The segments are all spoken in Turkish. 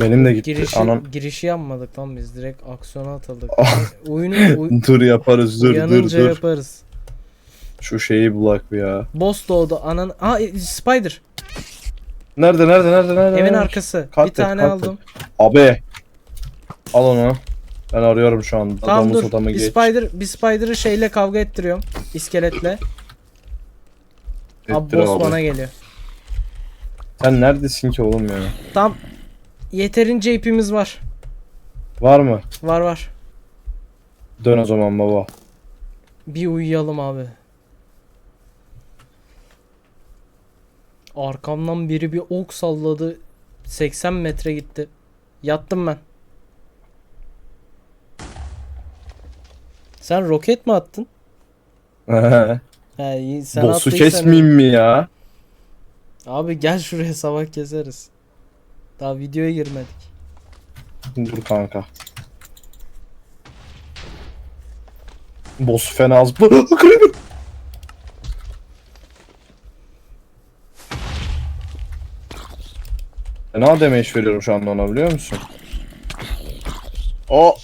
Benim de gitti. Girişi, Anam. girişi yapmadık lan biz direkt aksiyona atıldık. Oyunu uy- Dur yaparız dur dur dur. yaparız. Şu şeyi bulak bir ya. Boss doğdu anan. Aa e, spider. Nerede nerede nerede nerede? Evin nerede? arkası. Kalk bir et, tane kalk et. aldım. Abi. Al onu. Ben arıyorum şu an. Tamam Domuz dur. adamı Bir geç. spider bir spider'ı şeyle kavga ettiriyorum. İskeletle. Abi Ettir boss abi. bana geliyor. Sen neredesin ki oğlum ya? Tam yeterince ipimiz var. Var mı? Var var. Dön o zaman baba. Bir uyuyalım abi. Arkamdan biri bir ok salladı. 80 metre gitti. Yattım ben. Sen roket mi attın? İyi, sen Boss'u attıysan- kesmeyeyim mi ya? Abi gel şuraya sabah keseriz. Daha videoya girmedik. Dur kanka. Boss fena az. Creeper. Fena damage veriyorum şu anda ona biliyor musun? O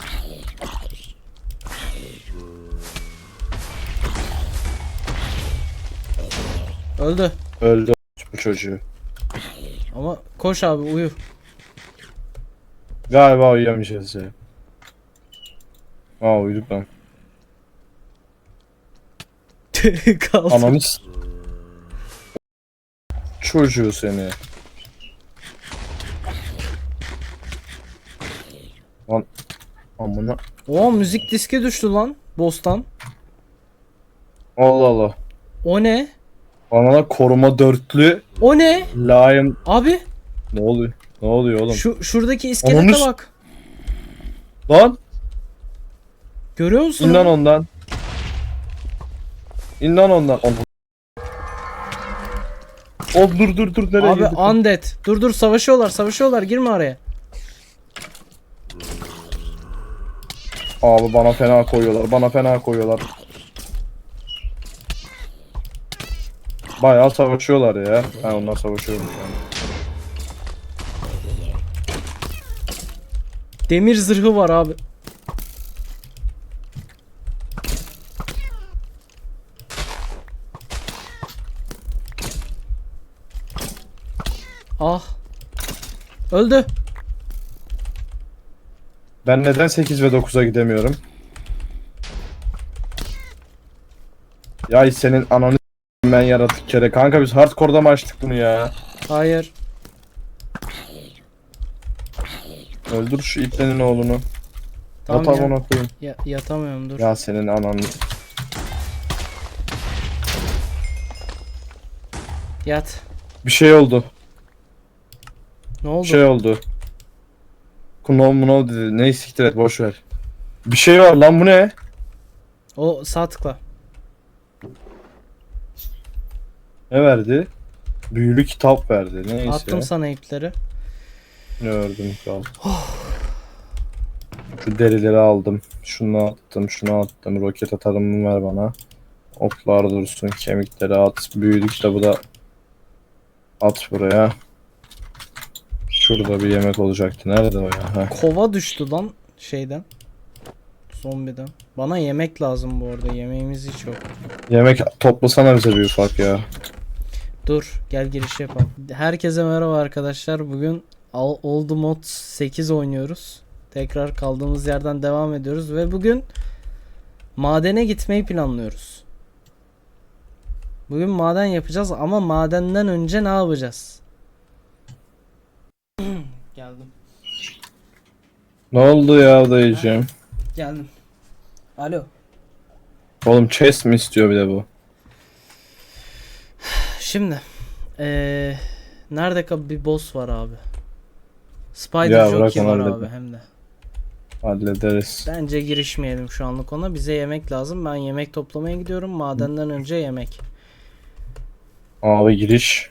Öldü. öldü bu çocuğu. Ama koş abi uyu. Galiba uyuyamayacağız ya. Aa uyuduk lan. Kaldı. Ananı s- Çocuğu seni. Lan amına. Oo müzik diski düştü lan. Boss'tan. Allah Allah. O ne? Bana koruma dörtlü O ne? Lion Abi ne oluyor? Ne oluyor oğlum? şu şuradaki iskelete s- bak. Lan Görüyor musun? in lan onu? ondan. İn lan ondan. Oğlum dur dur dur nereye Abi girdik? undead. Dur dur savaşıyorlar savaşıyorlar girme araya. Abi bana fena koyuyorlar. Bana fena koyuyorlar. Bayağı savaşıyorlar ya. Ha onlar savaşıyormuş yani. Demir zırhı var abi. Ah. Öldü. Ben neden 8 ve 9'a gidemiyorum? Ya senin ananı ben yaratık kere. Kanka biz hardcore'da mı açtık bunu ya? Hayır. Öldür şu iplenin oğlunu. Tamam Tamam ya. ona koyayım. Ya- yatamıyorum dur. Ya senin ananı. Yat. Bir şey oldu. Ne oldu? Bir şey oldu. Kunov munov dedi. Ne siktir et boş ver. Bir şey var lan bu ne? O sağ tıkla. Ne verdi? Büyülü kitap verdi. Neyse. Attım sana ipleri. Gördüm kral. Şu derileri aldım. Şunu attım, şunu attım. Roket atarımı ver bana. Oklar dursun, kemikleri at. Büyülü kitabı da at buraya. Şurada bir yemek olacaktı. Nerede o ya? Heh. Kova düştü lan şeyden. Zombiden. Bana yemek lazım bu arada. Yemeğimiz hiç yok. Yemek toplasana bize bir ufak ya. Dur gel giriş yapalım. Herkese merhaba arkadaşlar. Bugün Old Mod 8 oynuyoruz. Tekrar kaldığımız yerden devam ediyoruz ve bugün madene gitmeyi planlıyoruz. Bugün maden yapacağız ama madenden önce ne yapacağız? Geldim. Ne oldu ya dayıcığım? Geldim. Alo. Oğlum chest mi istiyor bir de bu? Şimdi eee nerede bir boss var abi. Spider Ya Jockey var halledin. abi hem de. Hallederiz. Bence girişmeyelim şu anlık ona. Bize yemek lazım. Ben yemek toplamaya gidiyorum. Madenden önce yemek. Abi giriş.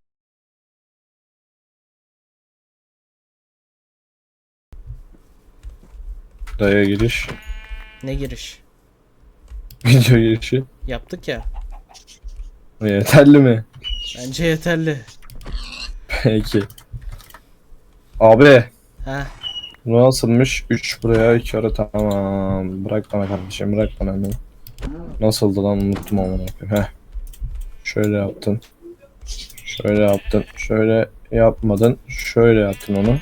Daya giriş. Ne giriş? Video girişi. Yaptık ya. Yeterli mi? Bence yeterli. Peki. Abi Heh. Bu nasılmış? 3 buraya 2 ara tamam. Bırak bana kardeşim bırak bana hemen. Nasıldı lan unuttum amına koyayım. Heh. Şöyle yaptın. Şöyle yaptın. Şöyle yapmadın. Şöyle yaptın onu.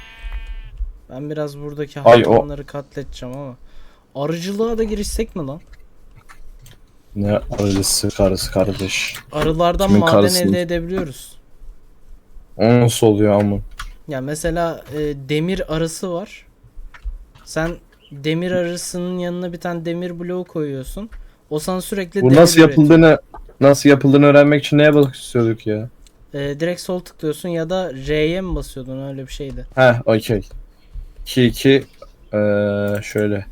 Ben biraz buradaki hayvanları katledeceğim ama. Arıcılığa da girişsek mi lan? Ne arısı karısı kardeş. Arılardan Kimin maden karısını? elde edebiliyoruz. O nasıl oluyor ama? Ya mesela e, demir arısı var. Sen demir arısının yanına bir tane demir bloğu koyuyorsun. O sana sürekli Bu demir nasıl üretiyor. yapıldığını nasıl yapıldığını öğrenmek için neye bakmak istiyorduk ya? E, direkt sol tıklıyorsun ya da R'ye mi basıyordun öyle bir şeydi. Heh okey. 2 2 eee şöyle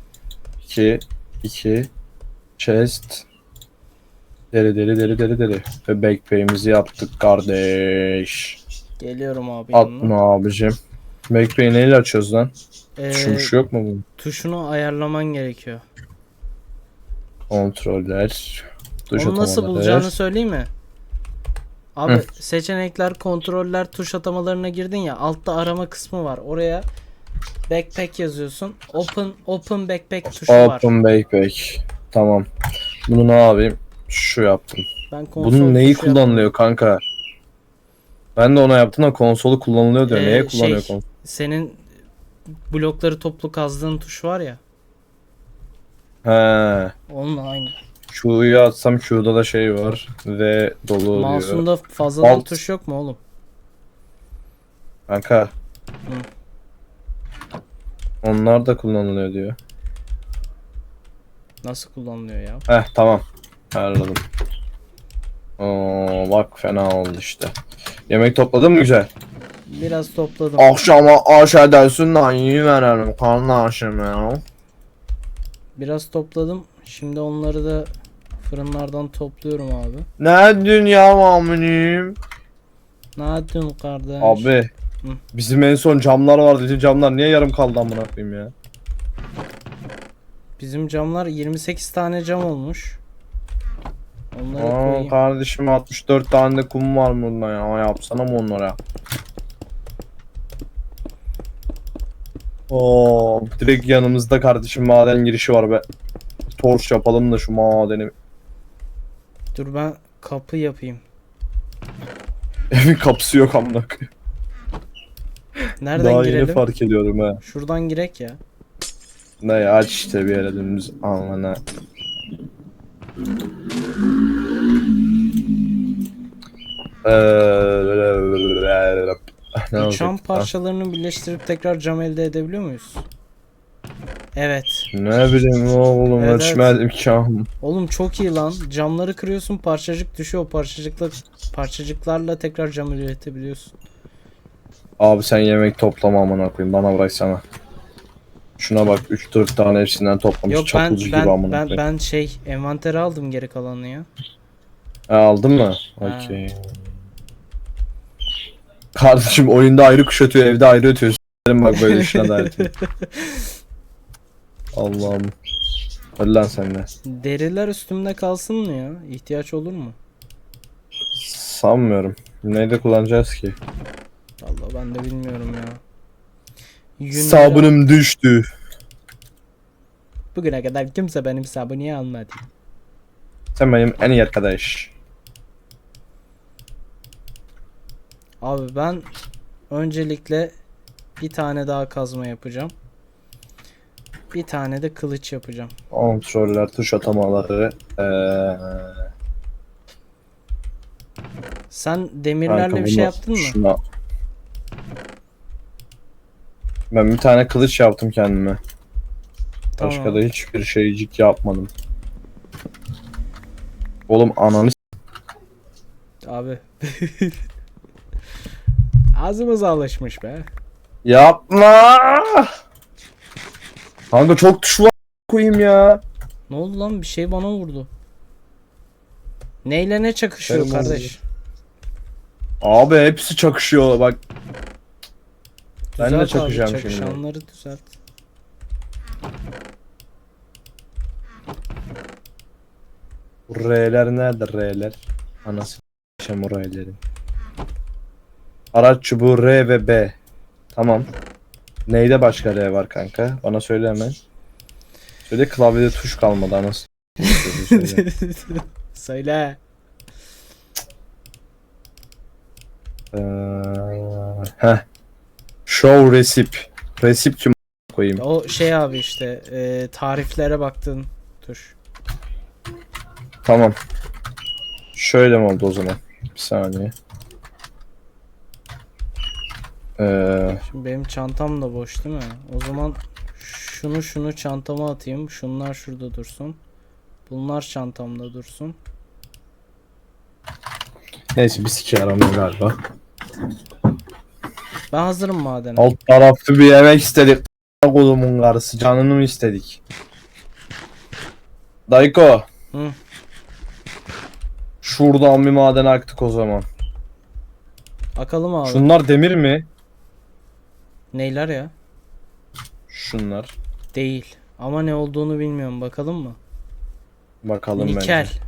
2 2 chest deri deri deri deri deri ve backpay'imizi yaptık kardeş. Geliyorum abi yanına. Atma abicim. Backpay'i neyle açıyoruz lan? E, Şu, şu yok mu bunun? tuşunu ayarlaman gerekiyor. Kontroller. Tuş Onu nasıl atamaları. bulacağını söyleyeyim mi? Abi Hı. seçenekler, kontroller, tuş atamalarına girdin ya. Altta arama kısmı var. Oraya backpack yazıyorsun. Open open backpack tuşu var. Open backpack. Tamam. Bunu ne yapayım? Şu yaptım. Ben konsol Bunun neyi tuşu kullanılıyor kanka? Ben de ona yaptım da konsolu kullanılıyor diyor. Ee, Neye kullanıyor şey- konsol? Senin blokları toplu kazdığın tuş var ya. He. Onunla aynı. Q'yu atsam Q'da da şey var ve dolu oluyor. Mouse'unda fazladan Alt. tuş yok mu oğlum? Kanka. Onlar da kullanılıyor diyor. Nasıl kullanılıyor ya? Heh tamam. Ayarladım. Oo, bak fena oldu işte. Yemek topladın mı güzel? Biraz topladım. Akşama aşağıdasın da iyi verelim kardeşim ya. Biraz topladım. Şimdi onları da fırınlardan topluyorum abi. Ne dünya mamunim? Ne yaptın kardeş? Abi. Hı. Bizim en son camlar vardı. Bizim camlar niye yarım kaldı amına koyayım ya? Bizim camlar 28 tane cam olmuş. Onları Aa, koyayım. kardeşim 64 tane de kum var bunda ya. Yapsana mı onlara? Oo, direkt yanımızda kardeşim maden girişi var be. Torç yapalım da şu madeni. Dur ben kapı yapayım. Evin kapısı yok amına koyayım. Nereden Daha girelim? yeni fark ediyorum ha. Şuradan girek ya. Ne ya aç işte bir yere dümdüz alana. Eee, ne Bu cam parçalarını birleştirip tekrar cam elde edebiliyor muyuz? Evet. Ne bileyim oğlum Evet, ölçmedim ki am. Oğlum çok iyi lan. Camları kırıyorsun parçacık düşüyor. Parçacıkla parçacıklarla tekrar cam üretebiliyorsun. Abi sen yemek toplama amına koyayım bana bıraksana. Şuna bak 3-4 tane hepsinden toplamış Yok ben çapulcu gibi ben amına ben, ben şey envantere aldım geri kalanını ya. Ha, aldın mı? Okey. Kardeşim oyunda ayrı kuşatıyor evde ayrı ötüyor. S**erim bak böyle işine dair. Allah'ım. Öl lan sen de. Deriler üstümde kalsın mı ya? İhtiyaç olur mu? Sanmıyorum. Neyde kullanacağız ki? Vallahi ben de bilmiyorum ya. Yünleri- Sabunum düştü. Bugüne kadar kimse benim sabuniye almadı. Sen benim en iyi arkadaş. Abi ben öncelikle bir tane daha kazma yapacağım. Bir tane de kılıç yapacağım. Kontroller, tuş atamaları. Eee... Sen demirlerle kanka bir şey yaptın mı? şuna- Ben bir tane kılıç yaptım kendime. Başka Tamam. da hiçbir şeycik yapmadım. Oğlum ananı Abi. Ağzımız alışmış be. Yapma! Kanka çok tuş var koyayım ya. Ne oldu lan bir şey bana vurdu. Neyle ne çakışıyor Benim kardeş? Abi hepsi çakışıyor bak. Ben de Düzelt abi, çakacağım şimdi. çakışanları düzelt. R'ler nerede R'ler? Anası s**eceğim o R'lerin. Araç çubuğu R ve B. Tamam. Neyde başka R var kanka? Bana söyle hemen. Söyle klavyede tuş kalmadı anasını. Söyle. Söyle. Ee, heh. Show receipt. Receipt tüm koyayım. O şey abi işte e, tariflere baktığın tuş. Tamam. Şöyle mi oldu o zaman? Bir saniye. Ee, Şimdi benim çantam da boş değil mi? O zaman şunu şunu çantama atayım. Şunlar şurada dursun. Bunlar çantamda dursun. neyse bir siki aramıyor galiba. Ben hazırım madene. Alt taraflı bir yemek istedik. Kolumun karısı canını mı istedik? Dayko. Hı. Şuradan bir maden aktık o zaman. Akalım abi. Şunlar demir mi? Neyler ya? Şunlar. Değil. Ama ne olduğunu bilmiyorum. Bakalım mı? Bakalım Nikel. bence.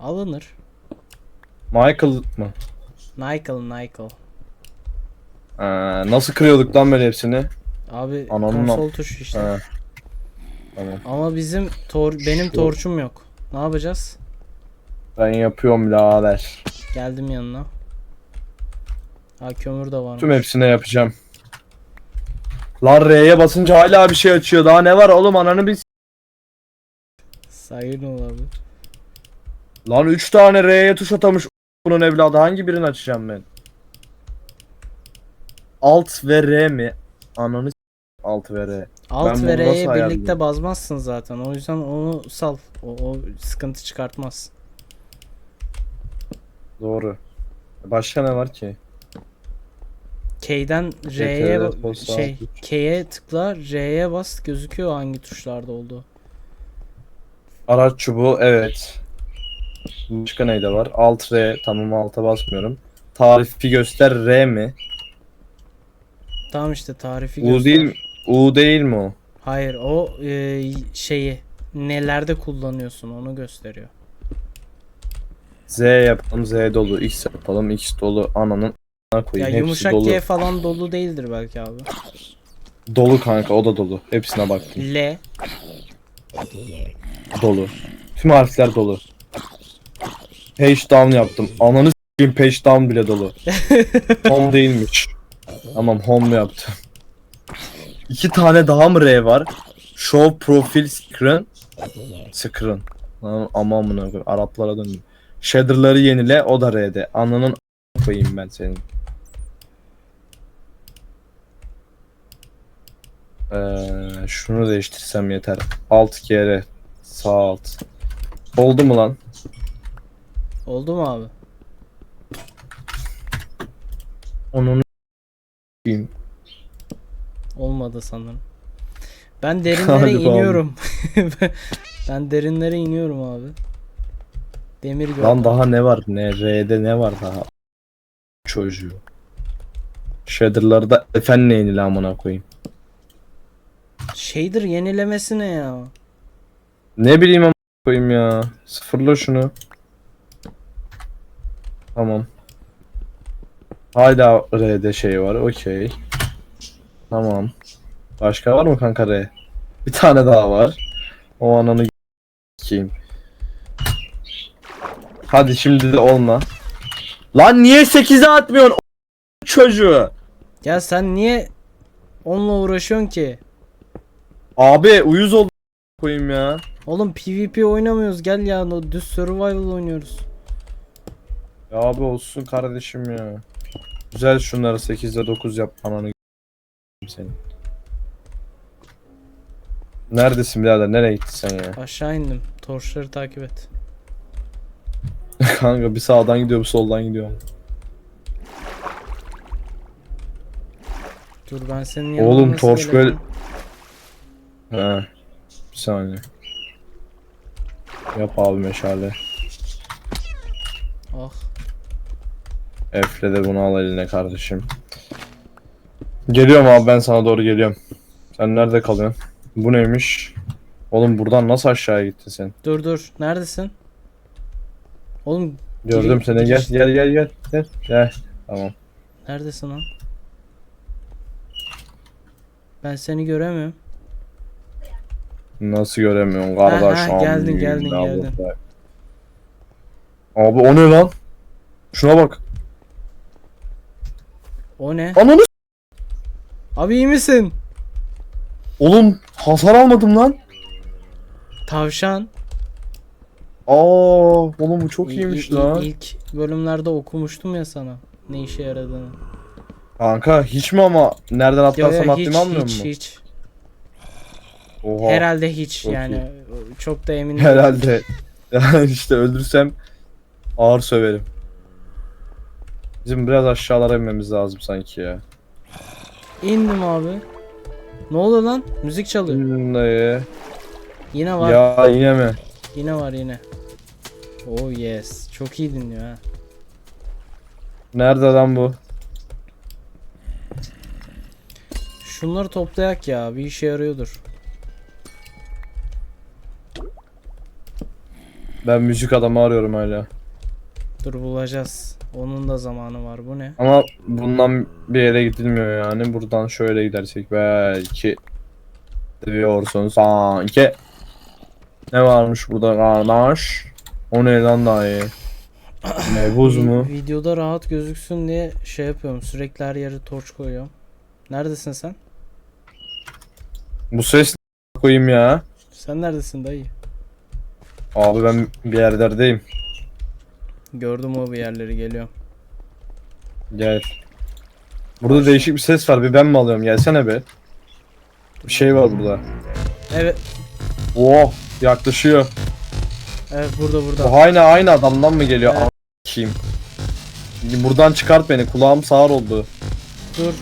Alınır. Michael mı? Nickel, nickel. Ee, nasıl kırıyorduk lan böyle hepsini? Abi Ananın konsol tuşu işte. Ha. Tamam. Ama bizim tor benim Şu- torçum yok. Ne yapacağız? Ben yapıyorum birader. Geldim yanına. Ha kömür de varmış. Tüm hepsine yapacağım. Lan R'ye basınca hala bir şey açıyor. Daha ne var oğlum ananı bir... Sakin ol abi. Lan 3 tane R'ye tuş atamış bunun evladı. Hangi birini açacağım ben? Alt ve R mi? Ananı Alt ve R. Alt Ben ve R'ye birlikte basmazsın zaten. O yüzden onu sal. O, o sıkıntı çıkartmaz. Doğru. Başka ne var ki? K'den R'ye ba- şey. K'ye tıkla R'ye bas gözüküyor hangi tuşlarda olduğu. Araç çubuğu evet. Başka neyde var? Alt R. Tamam alta basmıyorum. Tarifi göster R mi? Tamam işte tarifi U göster. değil mi? U değil mi o? Hayır o e, şeyi nelerde kullanıyorsun onu gösteriyor. Z yapalım Z dolu. X yapalım X dolu. Ananın Ya koyayım. Yumuşak dolu. G falan dolu değildir belki abi. Dolu kanka o da dolu. Hepsine baktım. L Dolu. Tüm harfler dolu. Page down yaptım. Ananı s**eyim page down bile dolu. home değilmiş. Tamam home yaptım. İki tane daha mı R var? Show profile screen. Screen. Lan Ama amına koyayım. Araplara döndüm. Shader'ları yenile o da R'de. Ananın koyayım ben senin. Ee, şunu değiştirsem yeter. Alt kere sağ alt. Oldu mu lan? oldu mu abi? Onun. Olmadı sanırım. Ben derinlere Galiba iniyorum. ben derinlere iniyorum abi. Demir gördüm. Lan daha ne var? Ne R'de ne var daha? Çocuğu. Shader'ları da efendim yenile amına koyayım. Shader yenilemesi ne ya? Ne bileyim amına koyayım ya. Sıfırla şunu. Tamam. Hala R'de şey var. Okey. Tamam. Başka var mı kanka R? Bir tane daha var. O ananı kim? Hadi şimdi de olma. Lan niye 8'e atmıyorsun o çocuğu? Ya sen niye onunla uğraşıyorsun ki? Abi uyuz oldu koyayım ya. Oğlum PvP oynamıyoruz gel ya no, düz survival oynuyoruz. Ya abi olsun kardeşim ya. Güzel şunları 8'de 9 yap ananı senin. Neredesin birader? Nereye gittin sen ya? Aşağı indim. Torçları takip et. Kanka bir sağdan gidiyor bir soldan gidiyor. Dur ben senin yanına Oğlum, nasıl torç geleceğim? He. Bir saniye. Yap abi meşale. Ah. Efle de bunu al eline kardeşim. Geliyorum abi ben sana doğru geliyorum. Sen nerede kalıyorsun? Bu neymiş? Oğlum buradan nasıl aşağıya gittin sen? Dur dur. Neredesin? Oğlum Gördüm seni gel gel gel gel gel gel. Tamam. neredesin lan? Ben seni göremiyorum. Nasıl göremiyorsun kardeş? Ha, ha, geldin, geldin, Ya geldin. Abi o ne lan? Şuna bak. O ne? Ananı Abi iyi misin? Oğlum hasar almadım lan. Tavşan. Aa, oğlum bu çok İ- iyiymiş i- i- lan. İlk bölümlerde okumuştum ya sana. Ne işe yaradığını. Kanka hiç mi ama nereden Yo, atlarsam yo, atlayayım hiç, hiç, mu? hiç. Oha. Herhalde hiç Çok yani. Çok da emin değilim. Herhalde. Yani işte öldürsem ağır söverim. Bizim biraz aşağılara inmemiz lazım sanki ya. İndim abi. Ne oluyor lan? Müzik çalıyor. Dayı. Yine var. Ya yine mi? Yine var yine. Oh yes. Çok iyi dinliyor ha. Nerede lan bu? Şunları toplayak ya. Bir işe yarıyordur. Ben müzik adamı arıyorum hala. Dur bulacağız. Onun da zamanı var. Bu ne? Ama bundan bir yere gidilmiyor yani. Buradan şöyle gidersek belki diyorsunuz sanki. Ne varmış burada kardeş? O ne lan dayı? Mevuz mu? Videoda rahat gözüksün diye şey yapıyorum. Sürekli her yere torç koyuyorum. Neredesin sen? Bu ses koyayım ya? Sen neredesin dayı? Abi ben bir yerlerdeyim. Gördüm o bir yerleri geliyor. Gel. Burada değişik bir ses var. Bir ben mi alıyorum? Gelsene be. Bir şey var burada. Evet. Oh, yaklaşıyor. Evet burada burada. Bu aynı aynı adamdan mı geliyor? Evet. Kim? Buradan çıkart beni. Kulağım sağır oldu. Dur.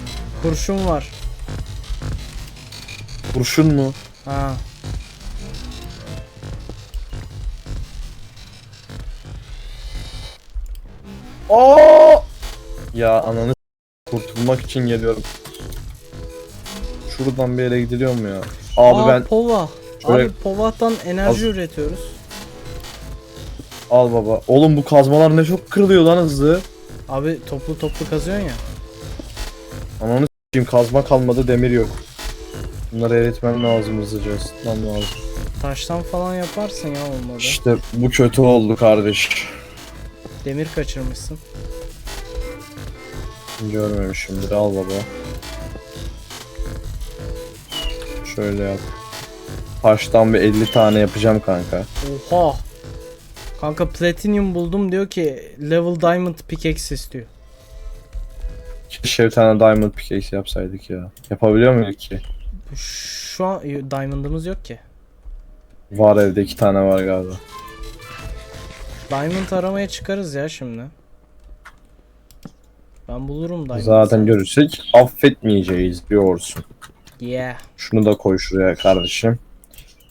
Kurşun var. Kurşun mu? Ha. Aa! Ya ananı kurtulmak için geliyorum. Şuradan bir yere gidiliyor mu ya? Abi Aa, ben pova. Şöyle- Abi povahtan enerji Az- üretiyoruz. al baba. Oğlum bu kazmalar ne çok kırılıyor lan hızlı. Abi toplu toplu kazıyorsun ya. Ananı s**eyim kazma kalmadı demir yok. Bunları eritmem lazım hızlıca ısıtmam lazım. Taştan falan yaparsın ya olmadı. İşte bu kötü oldu kardeş. Demir kaçırmışsın. Görmemişimdir al baba. Şöyle yap. Taştan bir 50 tane yapacağım kanka. Oha. Kanka platinum buldum diyor ki level diamond pickaxe istiyor. Keşke bir tane diamond pickaxe yapsaydık ya. Yapabiliyor muyuz ki? Şu an diamond'ımız yok ki. Var evde iki tane var galiba. Diamond aramaya çıkarız ya şimdi. Ben bulurum diamond. Zaten görürsek affetmeyeceğiz diyorsun. Yeah. Şunu da koy şuraya kardeşim.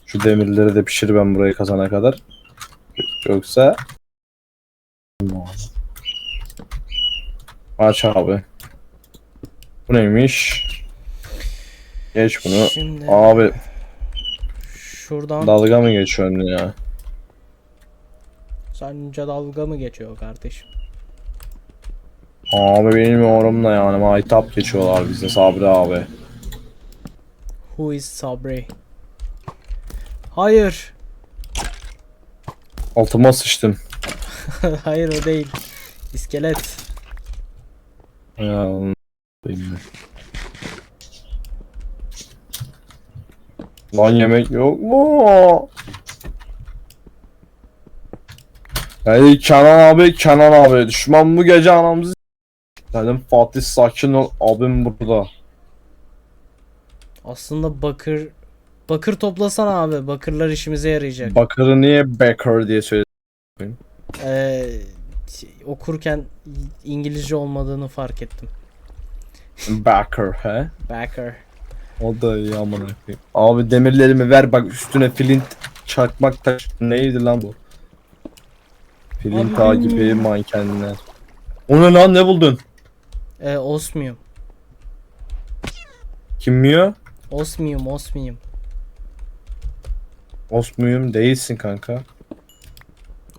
Şu demirleri de pişir ben burayı kazana kadar. Yoksa Aç abi. Bu neymiş? Geç bunu. Şimdi Abi şuradan dalga mı geçiyorsun ya? Sence dalga mı geçiyor kardeşim? Abi bilmiyorum da yani maytap geçiyorlar bizde Sabri abi. Who is Sabri? Hayır. Altıma sıçtım. Hayır o değil. İskelet. Ya bilmiyorum. Lan yemek yok mu? Hey Kenan abi Kenan abi düşman bu gece anamızı Dedim Fatih sakin ol abim burada. Aslında bakır bakır toplasana abi. Bakırlar işimize yarayacak. Bakırı niye Baker diye söyledin? Ee, okurken İngilizce olmadığını fark ettim. Baker he? Backer. O da iyi amına koyayım. Abi demirlerimi ver bak üstüne flint çakmak taş neydi lan bu? Ağa gibi mankenler. O ne lan ne buldun? Ee, osmium. Kim yiyor? Osmium, osmium. Osmuyum değilsin kanka.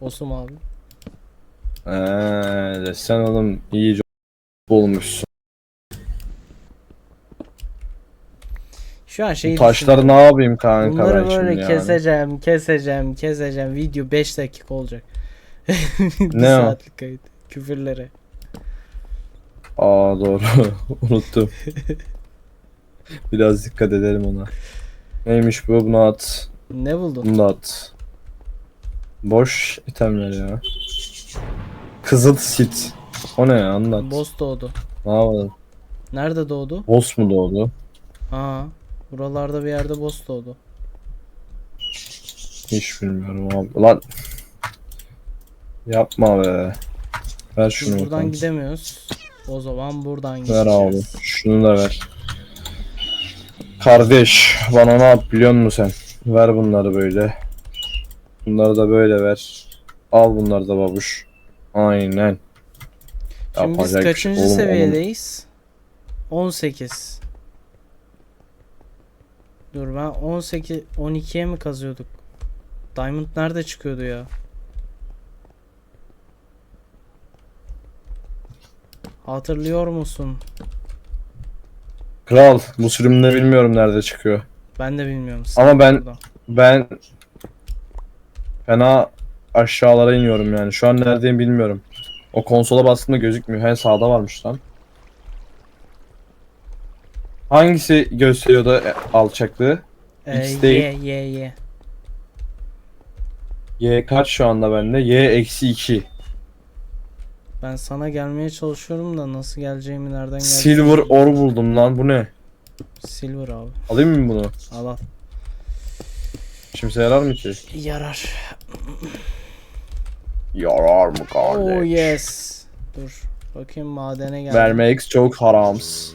Osum abi. Eee sen oğlum iyice bulmuşsun. Şu an şey taşları ne yapayım kanka Bunları ben böyle şimdi yani. keseceğim, keseceğim, keseceğim. Video 5 dakika olacak. Bir Ne o? saatlik kayıt. Küfürlere. Aa doğru. Unuttum. Biraz dikkat edelim ona. Neymiş bu? Bunu at. Ne buldun? Bunu at. Boş itemler ya. Kızıl sit. O ne ya anlat. Boss doğdu. Ne yapalım? Nerede doğdu? Boss mu doğdu? Aa, buralarda bir yerde boss doğdu. Hiç bilmiyorum abi. Lan. Yapma be. Ver şunu buradan bakalım. gidemiyoruz. O zaman buradan Ver gideceğiz. abi. Şunu da ver. Kardeş bana ne yap biliyor musun sen? Ver bunları böyle. Bunları da böyle ver. Al bunları da babuş. Aynen. Şimdi biz Yapacak şey- kaçıncı Oğlum, seviyedeyiz? 18. Dur ben 18 12'ye mi kazıyorduk? Diamond nerede çıkıyordu ya? Hatırlıyor musun? Kral bu sürümde bilmiyorum nerede çıkıyor. Ben de bilmiyorum. Ama ben- Burada. Ben fena aşağılara iniyorum yani. Şu an neredeyim bilmiyorum. O konsola bastığımda gözükmüyor. He sağda varmış lan. Hangisi gösteriyordu e, alçaklığı? Ee, X değil. ye ye ye. Y kaç şu anda bende? Y eksi 2. Ben sana gelmeye çalışıyorum da nasıl geleceğimi nereden geleceğimi. Silver ore buldum lan. Bu ne? Silver abi. Alayım mı bunu? Al al. Şimdise yarar mı ki? Yarar. Yarar mı kardeş? Oh yes. Dur. Bakayım madene gel. Vermek çok harams.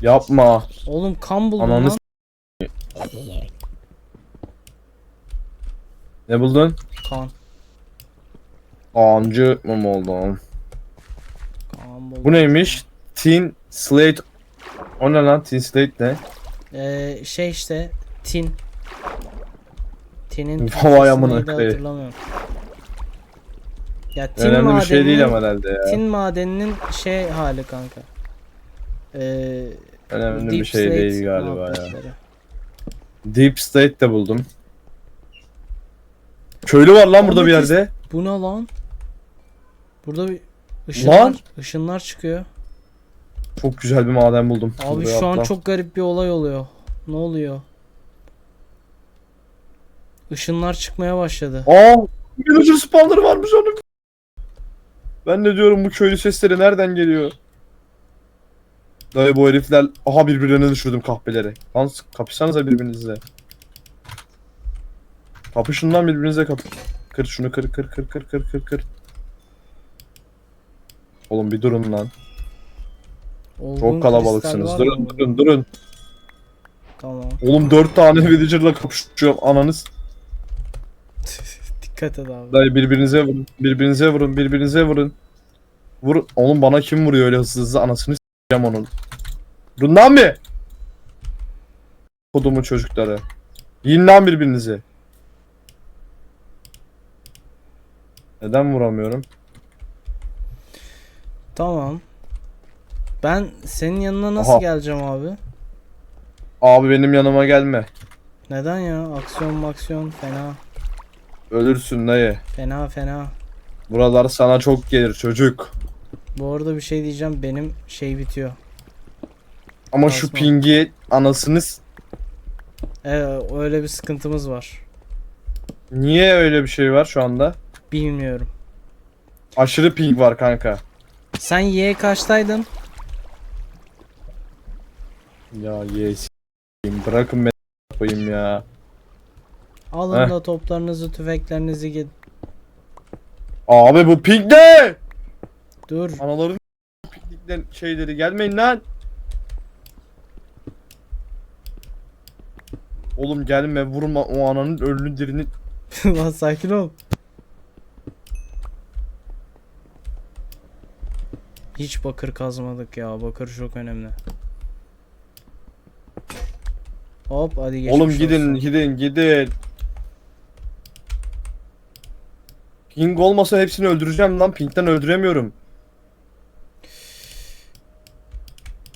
Yapma. Oğlum kan buldum Ananı lan. Ne buldun? Kan. Ancı mı buldum. Bu neymiş? Tin Slate. O ne lan? Tin Slate ne? Ee, şey işte tin. Tinin Vay amına koyayım. Ya tin Önemli bir şey değil ama herhalde ya. Tin madeninin şey hali kanka. Ee, Önemli bir şey değil galiba ya. Deep State de buldum. Köylü var lan burada bir yerde. Bu ne lan? Burada bir ışınlar, Lan! ışınlar çıkıyor. Çok güzel bir maden buldum. Abi Buraya şu an atla. çok garip bir olay oluyor. Ne oluyor? Işınlar çıkmaya başladı. Aa! Villager spawner varmış onun. Ben de diyorum bu köylü sesleri nereden geliyor? Dayı bu herifler aha birbirlerine düşürdüm kahpeleri. Lan kapışsanıza birbirinizle. Kapışın lan birbirinize kapı. Kır şunu kır kır kır kır kır kır kır. Oğlum bir durun lan. Olgun Çok kalabalıksınız. Durun mı? durun durun. Tamam. Oğlum dört tane villager'la kapışıyorum ananız. Dikkat et abi. Dayı birbirinize vurun. Birbirinize vurun. Birbirinize vurun. Vur. Oğlum bana kim vuruyor öyle hızlı hızlı anasını s**eceğim onun. Vurun lan bir. Kodumun çocukları. Yiyin lan birbirinizi. Neden vuramıyorum? Tamam. Ben senin yanına nasıl Aha. geleceğim abi? Abi benim yanıma gelme. Neden ya? Aksiyon maksiyon fena. Ölürsün dayı. Fena fena. Buralar sana çok gelir çocuk. Bu arada bir şey diyeceğim. Benim şey bitiyor. Ama şu Kasma. pingi anasını s- Evet öyle bir sıkıntımız var. Niye öyle bir şey var şu anda? Bilmiyorum. Aşırı ping var kanka. Sen Y kaçtaydın? Ya yes. Bırakın beni koyayım ya. Alın Heh. da toplarınızı, tüfeklerinizi git. Abi bu ping ne? Dur. Anaların piknikten şeyleri gelmeyin lan. Oğlum gelme vurma o ananın ölünü dirini. Lan sakin ol. Hiç bakır kazmadık ya. Bakır çok önemli. Hop hadi geçmiş Oğlum gidin olsun. gidin gidin. Ping olmasa hepsini öldüreceğim lan. Ping'den öldüremiyorum.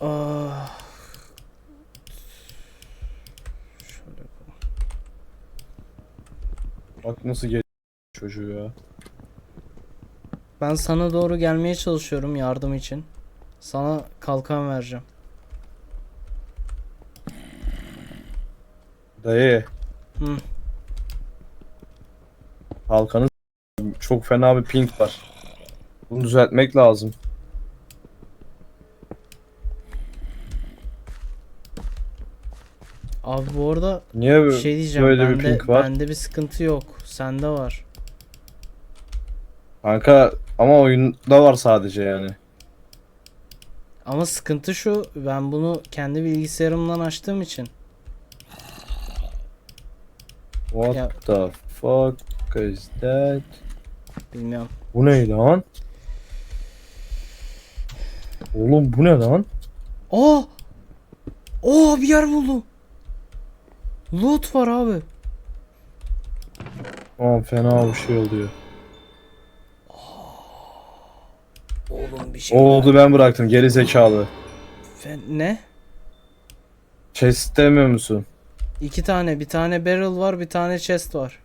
Ah. Şöyle Bak nasıl geliyor çocuğu ya. Ben sana doğru gelmeye çalışıyorum yardım için. Sana kalkan vereceğim. Dayı. Hı. Halkanı s- çok fena bir ping var. Bunu düzeltmek lazım. Abi bu arada Niye bir bö- şey diyeceğim. böyle bir bende, ping var? bende bir sıkıntı yok. Sende var. Kanka ama oyunda var sadece yani. Ama sıkıntı şu. Ben bunu kendi bilgisayarımdan açtığım için. What Ya- the fuck is that? Bilmiyorum. Bu ne lan? Oğlum bu ne lan? Aa! Aa bir yer buldum. Loot var abi. Aa fena bir şey oluyor. Oğlum bir şey. O oldu ben bıraktım geri zekalı. Fe- ne? Chest demiyor musun? İki tane. Bir tane barrel var, bir tane chest var.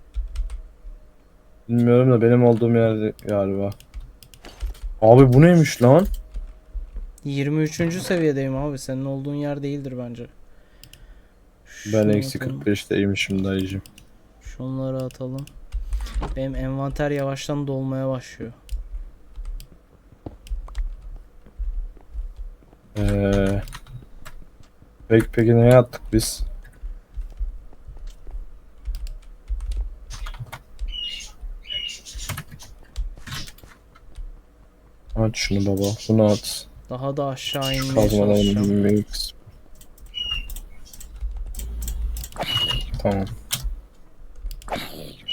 Bilmiyorum da benim olduğum yerde galiba. Abi bu neymiş lan? 23. seviyedeyim abi. Senin olduğun yer değildir bence. Ben Şunu eksi atalım. 45'teymişim dayıcım. Şunları atalım. Benim envanter yavaştan dolmaya başlıyor. Ee, peki neye attık biz? Aç şunu baba. Bunu at. Daha da aşağı inmeye Kazmadan çalışacağım. mix. Tamam.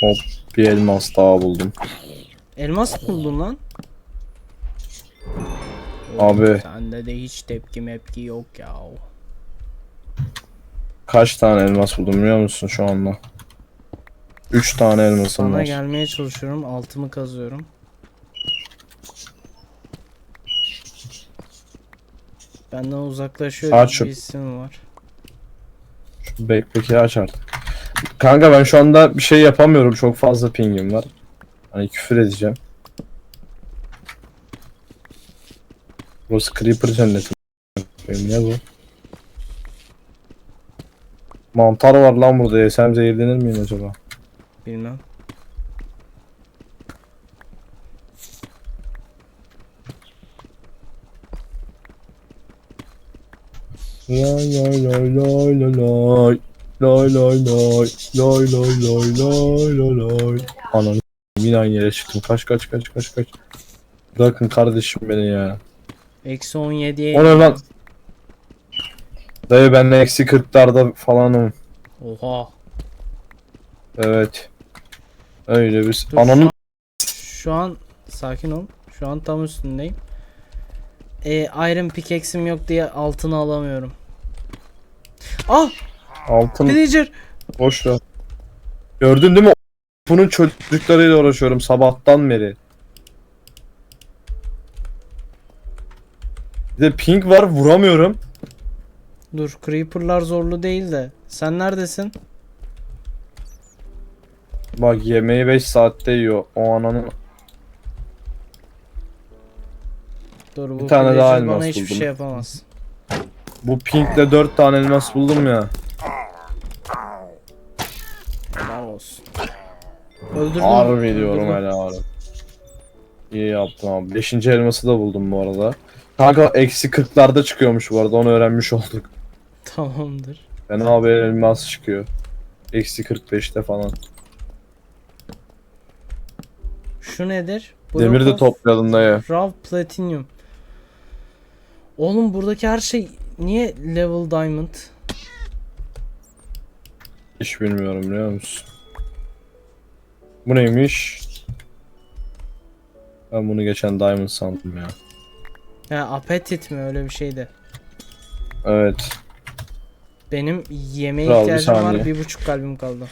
Hop bir elmas daha buldum. Elmas mı buldun lan? Abi. Sende de hiç tepki mepki yok ya. Kaç tane elmas buldum biliyor musun şu anda? 3 tane elmasım Sana var. gelmeye çalışıyorum. Altımı kazıyorum. Benden uzaklaşıyor Aç şu- bir isim var. Şu backpack'i aç artık. Kanka ben şu anda bir şey yapamıyorum. Çok fazla pingim var. Hani küfür edeceğim. Burası Creeper cenneti. Benim ne bu? Mantar var lan burada. Yesem zehirlenir miyim acaba? Bilmem. Lay lay lay lay lay lay. Lay lay lay. Lay lay lay lay lay lay. Ananı yine aynı yere çıktım. Kaç kaç kaç kaç kaç. Bırakın kardeşim beni ya. Eksi 17'ye O ne lan? Dayı ben eksi 40'larda falanım. Oha. Evet. Öyle bir... Dur, Ananın... Şu an sakin ol. Şu an tam üstündeyim. E, Iron pickaxe'im yok diye altını alamıyorum. Ah! Altın Villager! boş ver. Gördün değil mi? Bunun çocuklarıyla uğraşıyorum sabahtan beri. Bir de pink var vuramıyorum. Dur creeper'lar zorlu değil de. Sen neredesin? Bak yemeği 5 saatte yiyor. O ananın... Dur bu Bir tane villager daha bana elmas hiçbir buldum. şey yapamaz. Bu pinkle 4 tane elmas buldum ya. Helal olsun. Öldürdüm. Harbi diyorum öldürdüm. helal. İyi yaptın abi. 5. elması da buldum bu arada. Kanka eksi 40'larda çıkıyormuş bu arada onu öğrenmiş olduk. Tamamdır. Fena bir elmas çıkıyor. Eksi 45'te falan. Şu nedir? Demiri de toplayalım dayı. Raw Platinum. Oğlum buradaki her şey niye level diamond? Hiç bilmiyorum biliyor musun? Bu neymiş? Ben bunu geçen Diamond sandım ya. Ya apetit mi öyle bir şeydi. Evet. Benim yemeğe Kral, bir ihtiyacım var. saniye. Bir buçuk kalbim kaldı.